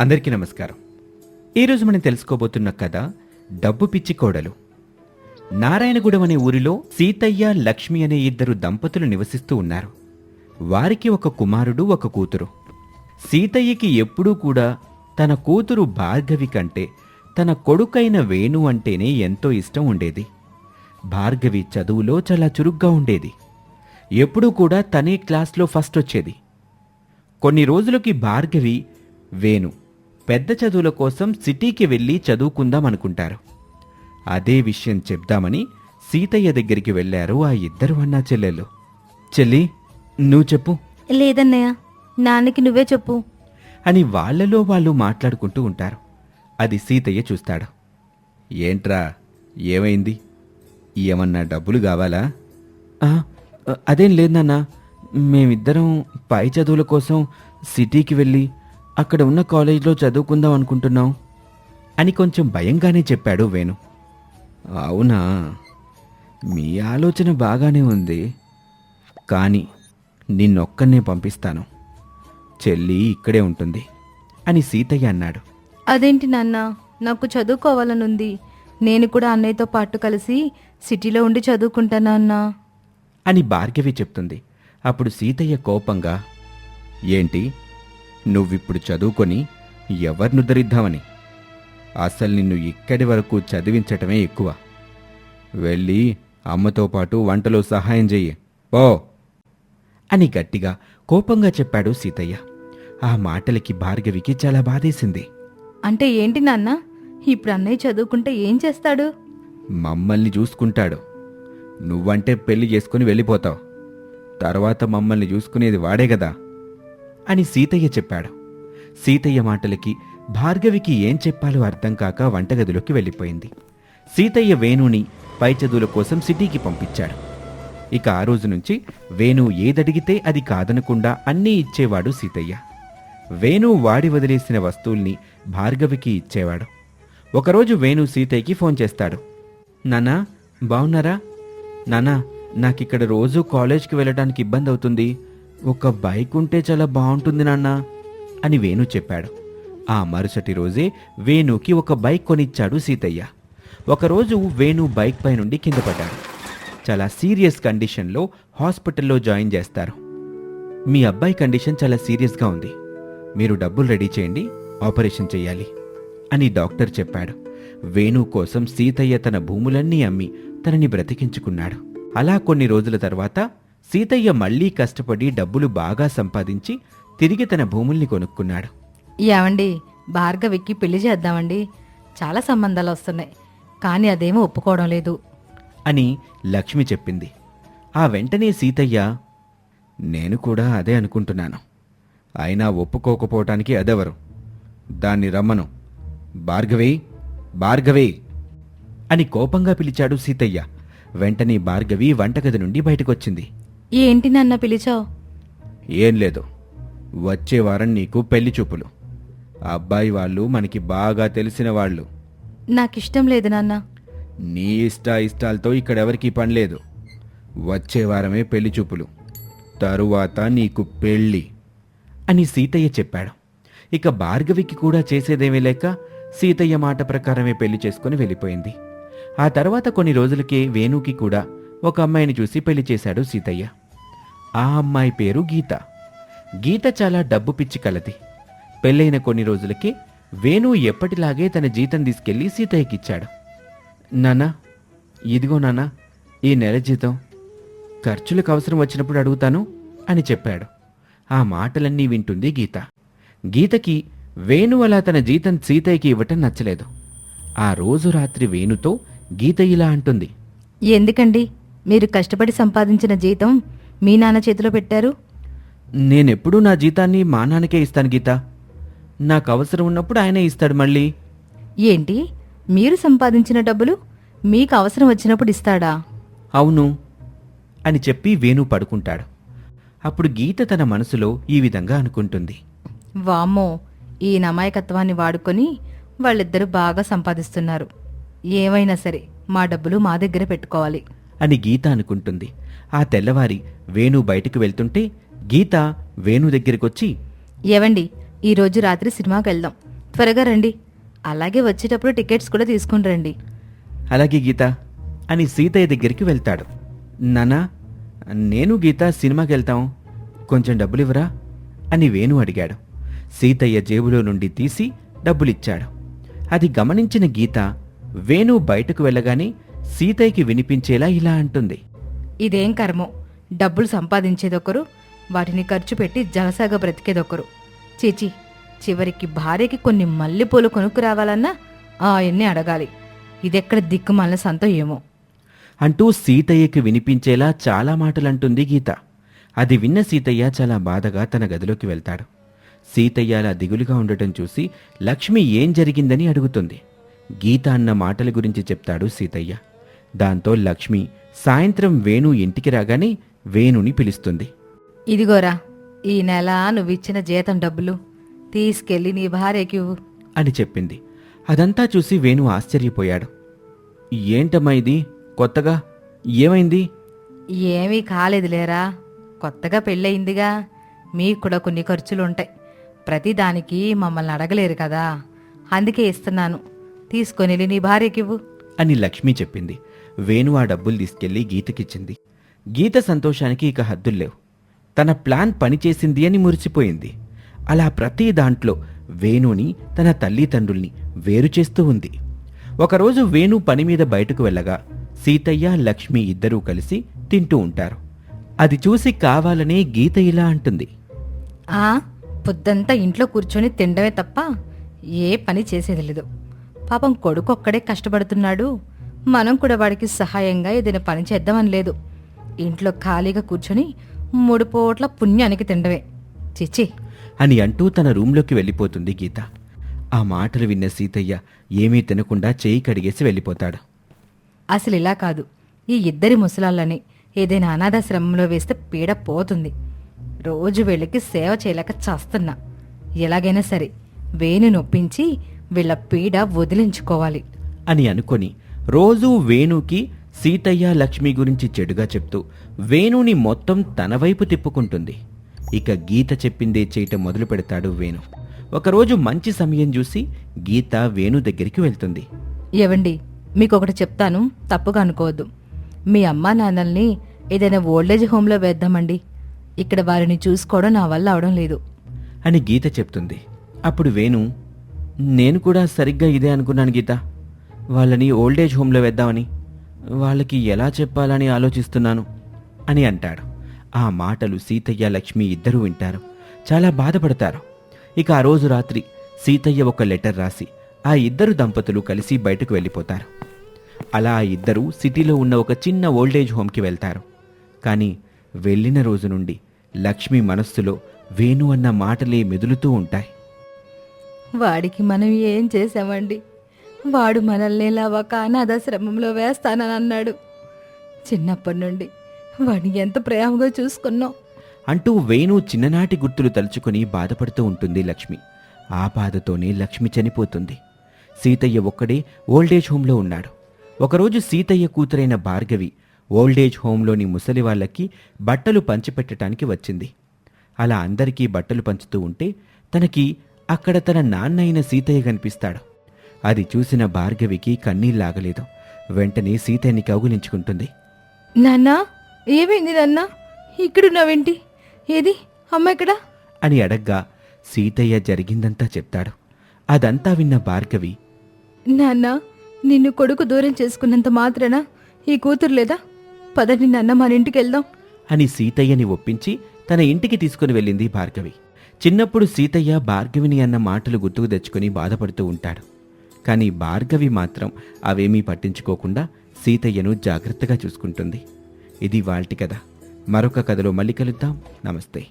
అందరికీ నమస్కారం. ఈరోజు మనం తెలుసుకోబోతున్న కథ డబ్బు పిచ్చి కోడలు. నారాయణగూడెం అనే ఊరిలో సీతయ్య లక్ష్మి అనే ఇద్దరు దంపతులు నివసిస్తూ ఉన్నారు. వారికి ఒక కుమారుడు ఒక కూతురు. సీతయ్యకి ఎప్పుడూ కూడా తన కూతురు భార్గవి కంటే తన కొడుకైన వేణు అంటేనే ఎంతో ఇష్టం ఉండేది. భార్గవి చదువులో చాలా చురుగ్గా ఉండేది. ఎప్పుడూ కూడా తనే క్లాస్లో ఫస్ట్ వచ్చేది. కొన్ని రోజులకి భార్గవి వేణు పెద్ద చదువుల కోసం సిటీకి వెళ్ళి చదువుకుందాం అనుకుంటారు. అదే విషయం చెప్దామని సీతయ్య దగ్గరికి వెళ్ళారు ఆ ఇద్దరు అన్నా చెల్లెలు. చెల్లి నువ్వు చెప్పు. లేదన్నయ్య నాన్నకి నువ్వే చెప్పు. అని వాళ్ళలో వాళ్ళు మాట్లాడుకుంటూ ఉంటారు. అది సీతయ్య చూస్తాడు. ఏంట్రా ఏమైంది? ఏమన్నా డబ్బులు కావాలా? "ఆ, అదేం లేదన్నా మేమిద్దరం పై చదువుల కోసం సిటీకి వెళ్ళి అక్కడ ఉన్న కాలేజీలో చదువుకుందాం అనుకుంటున్నాం అని కొంచెం భయంగానే చెప్పాడు వేణు. అవునా? మీ ఆలోచన బాగానే ఉంది. కానీ నిన్నొక్కనే పంపిస్తాను. చెల్లి ఇక్కడే ఉంటుంది అని సీతయ్య అన్నాడు. అదేంటి నాన్న? నాకు చదువుకోవాలనుంది. నేను కూడా అన్నయ్యతో పాటు కలిసి సిటీలో ఉండి చదువుకుంటానా అన్నా? అని భార్గవి చెప్తుంది. అప్పుడు సీతయ్య కోపంగా ఏంటి? నువ్విప్పుడు చదువుకొని ఎవరినుద్ధరిద్దామని అసలు నిన్ను ఇక్కడి వరకు చదివించటమే ఎక్కువ. వెళ్ళి అమ్మతో పాటు వంటలో సహాయం చెయ్యి. ఓ అని గట్టిగా కోపంగా చెప్పాడు సీతయ్య. ఆ మాటలకి భార్గవికి చాలా బాధేసింది. అంటే ఏంటి నాన్న? ఇప్పుడు అన్నయ్య చదువుకుంటే ఏం చేస్తాడు? మమ్మల్ని చూసుకుంటాడు. నువ్వంటే పెళ్ళి చేసుకుని వెళ్ళిపోతావు. తర్వాత మమ్మల్ని చూసుకునేది వాడే కదా. అని సీతయ్య చెప్పాడు. సీతయ్య మాటలకి భార్గవికి ఏం చెప్పాలో అర్థం కాక వంటగదిలోకి వెళ్ళిపోయింది. సీతయ్య వేణుని పై చదువుల కోసం సిటీకి పంపించాడు. ఇక ఆ రోజు నుంచి వేణు ఏదడిగితే అది కాదనకుండా అన్నీ ఇచ్చేవాడు సీతయ్య. వేణు వాడి వదిలేసిన వస్తువుల్ని భార్గవికి ఇచ్చేవాడు. ఒకరోజు వేణు సీతయ్యకి ఫోన్ చేస్తాడు. నానా బావున్నారా? నానా నాకిక్కడ రోజూ కాలేజ్కి వెళ్ళడానికి ఇబ్బంది అవుతుంది ఒక బైక్ ఉంటే చాలా బాగుంటుంది నాన్న అని వేణు చెప్పాడు. ఆ మరుసటి రోజే వేణుకి ఒక బైక్ కొనిచ్చాడు సీతయ్య. ఒకరోజు వేణు బైక్ పై నుండి కింద పడ్డాడు. చాలా సీరియస్ కండిషన్లో హాస్పిటల్లో జాయిన్ చేస్తారు. మీ అబ్బాయి కండిషన్ చాలా సీరియస్గా ఉంది. మీరు డబ్బులు రెడీ చేయండి ఆపరేషన్ చేయాలి అని డాక్టర్ చెప్పాడు. వేణు కోసం సీతయ్య తన భూములన్నీ అమ్మి తనని బ్రతికించుకున్నాడు. అలా కొన్ని రోజుల తర్వాత సీతయ్య మళ్ళీ కష్టపడి డబ్బులు బాగా సంపాదించి తిరిగి తన భూముల్ని కొనుక్కున్నాడు. ఏమండి భార్గవికి పెళ్ళి చేద్దామండి. చాలా సంబంధాలు వస్తున్నాయి కానీ అదేమో ఒప్పుకోవడం లేదు. అని లక్ష్మి చెప్పింది. ఆ వెంటనే సీతయ్య నేను కూడా అదే అనుకుంటున్నాను. అయినా ఒప్పుకోకపోవటానికి అదెవరు? దాన్ని రమ్మను. భార్గవి భార్గవి! అని కోపంగా పిలిచాడు సీతయ్య. వెంటనే భార్గవి వంటగది నుండి బయటకొచ్చింది. ఏంటి నాన్న పిలిచావు? ఏం లేదు. వచ్చే వారం నీకు పెళ్ళి చూపులు. అబ్బాయి వాళ్ళు మనకి బాగా తెలిసిన వాళ్ళు. నాకిష్టం లేదు నాన్న. నీ ఇష్ట ఇష్టాలతో ఇక్కడెవరికీ పని లేదు. వచ్చే వారమే పెళ్ళి చూపులు. తరువాత నీకు పెళ్ళి. అని సీతయ్య చెప్పాడు. ఇక భార్గవికి కూడా చేసేదేమీ లేక సీతయ్య మాట ప్రకారమే పెళ్ళి చేసుకుని వెళ్ళిపోయింది. ఆ తర్వాత కొన్ని రోజులకే వేణుకి కూడా ఒక అమ్మాయిని చూసి పెళ్ళి చేశాడు సీతయ్య. ఆ అమ్మాయి పేరు గీత. గీత చాలా డబ్బు పిచ్చి కలది. పెళ్ళైన కొన్ని రోజులకే వేణు ఎప్పటిలాగే తన జీతం తీసుకెళ్ళి సీతయ్యకిచ్చాడు. నానా ఇదిగో నానా ఈ నెల జీతం. ఖర్చులకు అవసరం వచ్చినప్పుడు అడుగుతాను అని చెప్పాడు. ఆ మాటలన్నీ వింటుంది గీత. గీతకి వేణు అలా తన జీతం సీతయ్యకి ఇవ్వటం నచ్చలేదు. ఆ రోజు రాత్రి వేణుతో గీత ఇలా అంటుంది. ఎందుకండి? మీరు కష్టపడి సంపాదించిన జీతం మీ నాన్న చేతిలో పెట్టారు? నేనెప్పుడూ నా జీతాన్ని మా నాన్నకే ఇస్తాను గీత. నాకు అవసరం ఉన్నప్పుడు ఆయనే ఇస్తాడు మళ్ళీ. ఏంటి? మీరు సంపాదించిన డబ్బులు మీకు అవసరం వచ్చినప్పుడు ఇస్తాడా? అవును అని చెప్పి వేణు పడుకుంటాడు. అప్పుడు గీత తన మనసులో ఈ విధంగా అనుకుంటుంది. వామ్మో ఈ నమాయకత్వాన్ని వాడుకొని వాళ్ళిద్దరూ బాగా సంపాదిస్తున్నారు. ఏమైనా సరే మా డబ్బులు మా దగ్గర పెట్టుకోవాలి. అని గీత అనుకుంటుంది. ఆ తెల్లవారి వేణు బయటకు వెళ్తుంటే గీత వేణు దగ్గరికొచ్చి ఏవండి ఈరోజు రాత్రి సినిమాకి వెళ్దాం. త్వరగా రండి. అలాగే వచ్చేటప్పుడు టికెట్స్ కూడా తీసుకుని రండి. అలాగే గీత అని సీతయ్య దగ్గరికి వెళ్తాడు. నానా నేను గీత సినిమాకి వెళ్తాం. కొంచెం డబ్బులు ఇవ్వరా అని వేణు అడిగాడు. సీతయ్య జేబులో నుండి తీసి డబ్బులిచ్చాడు. అది గమనించిన గీత వేణు బయటకు వెళ్ళగానే సీతయ్యకి వినిపించేలా ఇలా అంటుంది. ఇదేం కర్మో? డబ్బులు సంపాదించేదొకరు వాటిని ఖర్చు పెట్టి జలసాగా బ్రతికేదొకరు. చీచి చివరికి భార్యకి కొన్ని మల్లెపూలు కొనుక్కు రావాలన్నా ఆయన్ని అడగాలి. ఇదెక్కడ దిక్కుమాలిన సంతో ఏమో? అంటూ సీతయ్యకి వినిపించేలా చాలా మాటలంటుంది గీత. అది విన్న సీతయ్య చాలా బాధగా తన గదిలోకి వెళ్తాడు. సీతయ్య అలా దిగులుగా ఉండటం చూసి లక్ష్మి ఏం జరిగిందని అడుగుతుంది. గీత అన్న మాటల గురించి చెప్తాడు సీతయ్య. దాంతో లక్ష్మి సాయంత్రం వేణు ఇంటికి రాగానే వేణుని పిలుస్తుంది. ఇదిగోరా ఈ నెల నువ్విచ్చిన జీతం డబ్బులు తీసుకెళ్ళి నీ భార్యకి ఇవ్వు. అని చెప్పింది. అదంతా చూసి వేణు ఆశ్చర్యపోయాడు. ఏంటమ్మా ఇది? కొత్తగా? ఏమైంది? ఏమీ కాలేదులేరా కొత్తగా పెళ్ళయిందిగా. మీకు కూడా కొన్ని ఖర్చులుంటాయి. ప్రతిదానికి మమ్మల్ని అడగలేరు కదా. అందుకే ఇస్తున్నాను. తీసుకొని వెళ్ళి నీ భార్యకివ్వు అని లక్ష్మి చెప్పింది. వేణు ఆ డబ్బులు తీసుకెళ్ళి గీతకిచ్చింది. గీత సంతోషానికి ఇక హద్దుల్లేవు తన ప్లాన్ పనిచేసింది అని మురిసిపోయింది. అలా ప్రతి దాంట్లో వేణుని తన తల్లిదండ్రుల్ని వేరు చేస్తూ ఉంది. ఒకరోజు వేణు పని మీద బయటకు వెళ్ళగా సీతయ్య లక్ష్మి ఇద్దరూ కలిసి తింటూ ఉంటారు. అది చూసి కావాలనే గీత ఇలా అంటుంది. ఆ పొద్దంతా ఇంట్లో కూర్చొని తినడమే తప్ప ఏ పని చేసేది లేదు. పాపం కొడుకు ఒక్కడే కష్టపడుతున్నాడు. మనం కూడా వాడికి సహాయంగా ఏదైనా పని చేద్దామని లేదు. ఇంట్లో ఖాళీగా కూర్చొని మూడు పూట్ల పుణ్యానికి తినడమే. చిచ్చి. అని అంటూ తన రూంలోకి వెళ్ళిపోతుంది గీత. ఆ మాటలు విన్న సీతయ్య ఏమీ తినకుండా చేయి కడిగేసి వెళ్ళిపోతాడు. అసలు ఇలా కాదు. ఈ ఇద్దరి ముసలాళ్ళని ఏదైనా అనాథాశ్రమంలో వేస్తే పీడ పోతుంది. రోజు వీళ్ళకి సేవ చేయలేక చేస్తున్నా. ఎలాగైనా సరే వేణు నొప్పించి వీళ్ళ పీడ వదిలించుకోవాలి. అని అనుకొని రోజూ వేణుకి సీతయ్య లక్ష్మి గురించి చెడుగా చెప్తూ వేణుని మొత్తం తన వైపు తిప్పుకుంటుంది. ఇక గీత చెప్పిందే చేయటం మొదలు పెడతాడు వేణు. ఒకరోజు మంచి సమయం చూసి గీత వేణు దగ్గరికి వెళ్తుంది. ఏవండి మీకు ఒకటి చెప్తాను తప్పుగా అనుకోవద్దు. మీ అమ్మా నాన్నల్ని ఏదైనా ఓల్డేజ్ హోమ్లో వేద్దామండి. ఇక్కడ వారిని చూసుకోవడం నా వల్ల అవడం లేదు. అని గీత చెప్తుంది. అప్పుడు వేణు నేను కూడా సరిగ్గా ఇదే అనుకున్నాను గీత. వాళ్ళని ఓల్డేజ్ హోమ్లో వేద్దామని వాళ్ళకి ఎలా చెప్పాలని ఆలోచిస్తున్నాను అని అంటాడు. ఆ మాటలు సీతయ్య లక్ష్మి ఇద్దరూ వింటారు. చాలా బాధపడతారు. ఇక ఆ రోజు రాత్రి సీతయ్య ఒక లెటర్ రాసి ఆ ఇద్దరు దంపతులు కలిసి బయటకు వెళ్ళిపోతారు. అలా ఆ ఇద్దరు సిటీలో ఉన్న ఒక చిన్న ఓల్డేజ్ హోమ్కి వెళ్తారు. కానీ వెళ్ళిన రోజు నుండి లక్ష్మి మనస్సులో వేణు అన్న మాటలే మెదులుతూ ఉంటాయి. వాడికి మనం ఏం చేసామండి వాడు మనల్ని ఇలా ఒక అనాథాశ్రమంలో వేస్తానని అన్నాడు. చిన్నప్పటి నుండి వాడిని ఎంత ప్రేమగా చూసుకున్నాం అంటూ వేణు చిన్ననాటి గుర్తులు తలుచుకుని బాధపడుతూ ఉంటుంది లక్ష్మి. ఆ బాధతోనే లక్ష్మి చనిపోతుంది. సీతయ్య ఒక్కడే ఓల్డేజ్ హోంలో ఉన్నాడు. ఒకరోజు సీతయ్య కూతురైన భార్గవి ఓల్డేజ్ హోంలోని ముసలి వాళ్ళకి బట్టలు పంచిపెట్టడానికి వచ్చింది. అలా అందరికీ బట్టలు పంచుతూ ఉంటే తనకి అక్కడ తన నాన్న అయిన సీతయ్య కనిపిస్తాడు. అది చూసిన భార్గవికి కన్నీళ్ళాగలేదు వెంటనే సీతయ్యని కౌగులించుకుంటుంది. నాన్నా ఏమైంది నాన్నా? ఇక్కడున్నావేంటి? ఏది? అమ్మ ఎక్కడా? అని అడగ్గా సీతయ్య జరిగిందంతా చెప్తాడు. అదంతా విన్న భార్గవి నాన్న నిన్ను కొడుకు దూరం చేసుకున్నంత మాత్రాన ఈ కూతురు లేదా? పదండి నాన్న మన ఇంటికి వెళ్దాం. అని సీతయ్యని ఒప్పించి తన ఇంటికి తీసుకుని వెళ్ళింది భార్గవి. చిన్నప్పుడు సీతయ్య భార్గవిని అన్న మాటలు గుర్తుకు తెచ్చుకొని బాధపడుతూ ఉంటాడు. కానీ భార్గవి మాత్రం అవేమీ పట్టించుకోకుండా సీతయ్యను జాగ్రత్తగా చూసుకుంటుంది. ఇది వాల్టి కథ. మరొక కథలో మళ్ళీ కలుద్దాం. నమస్తే.